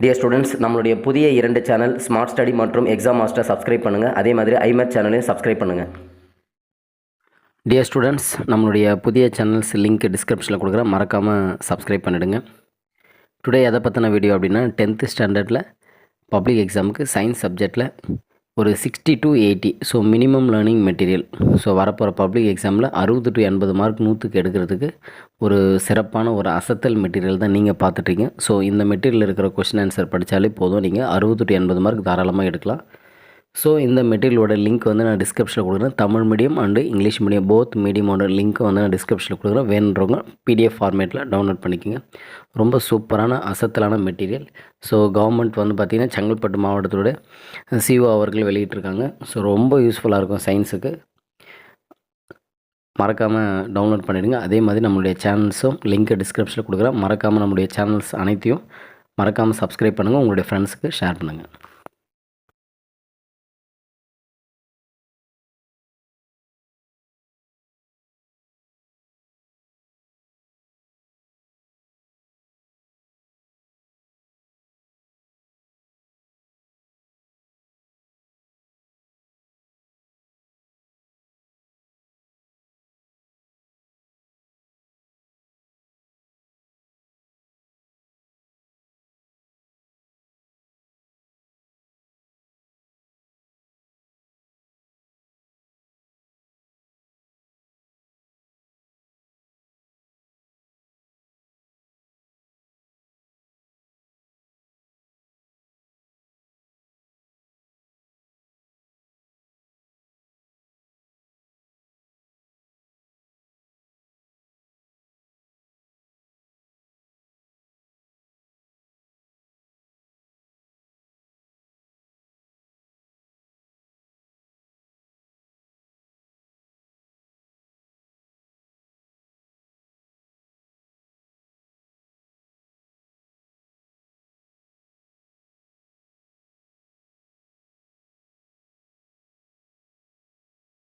Dear students நம்மளுடைய புதிய இரண்டு சேனல் ஸ்மார்ட் ஸ்டடி மற்றும் எக்ஸாம் மாஸ்டர் சப்ஸ்கிரைப் பண்ணுங்கள் அதே மாதிரி ஐமேட் சேனலையும் சப்ஸ்கிரைப் பண்ணுங்கள் டியர் ஸ்டூடெண்ட்ஸ் நம்மளுடைய புதிய சேனல்ஸ் லிங்க் டிஸ்கிரிப்ஷனில் கொடுக்குறேன். மறக்காமல் சப்ஸ்கிரைப் பண்ணிவிடுங்க டுடே எதை பற்றின வீடியோ அப்படின்னா டென்த்து ஸ்டாண்டர்டில் பப்ளிக் எக்ஸாமுக்கு சயின்ஸ் சப்ஜெக்டில் ஒரு sixty to eighty so minimum learning material so வரப்போகிற பப்ளிக் எக்ஸாமில் அறுபது டு எண்பது மார்க் நூற்றுக்கு எடுக்கிறதுக்கு ஒரு சிறப்பான ஒரு அசத்தல் மெட்டீரியல் தான் நீங்கள் பார்த்துட்ருக்கீங்க ஸோ இந்த மெட்டீரியல் இருக்கிற கொஷின் ஆன்சர் படித்தாலே போதும். நீங்கள் அறுபது டு எண்பது மார்க் தாராளமாக எடுக்கலாம். ஸோ இந்த மெட்டீரியலோட லிங்க் வந்து நான் டிஸ்கிரிப்ஷனில் கொடுக்குறேன். Tamil medium and English medium both மீடியமோட link வந்து நான் டிஸ்கிரிப்ஷனில் கொடுக்குறேன். வேணுன்றவங்க பிடிஎஃப் ஃபார்மேட்டில் டவுன்லோட் பண்ணிக்கோங்க. ரொம்ப சூப்பரான அசத்தலான மெட்டீரியல். ஸோ கவர்மெண்ட் வந்து பார்த்திங்கன்னா செங்கல்பட்டு மாவட்டத்தோட சிஓ அவர்கள் வெளியிட்டிருக்காங்க. ஸோ ரொம்ப யூஸ்ஃபுல்லாக இருக்கும் சயின்ஸுக்கு மறக்காமல் டவுன்லோட் பண்ணிடுங்க. அதே மாதிரி நம்மளுடைய சேனல்ஸும் லிங்க்கை டிஸ்கிரிப்ஷனில் கொடுக்குறேன். மறக்காமல் நம்மளுடைய சேனல்ஸ் அனைத்தையும் மறக்காமல் சப்ஸ்கிரைப் பண்ணுங்கள் உங்களுடைய ஃப்ரெண்ட்ஸுக்கு ஷேர் பண்ணுங்கள்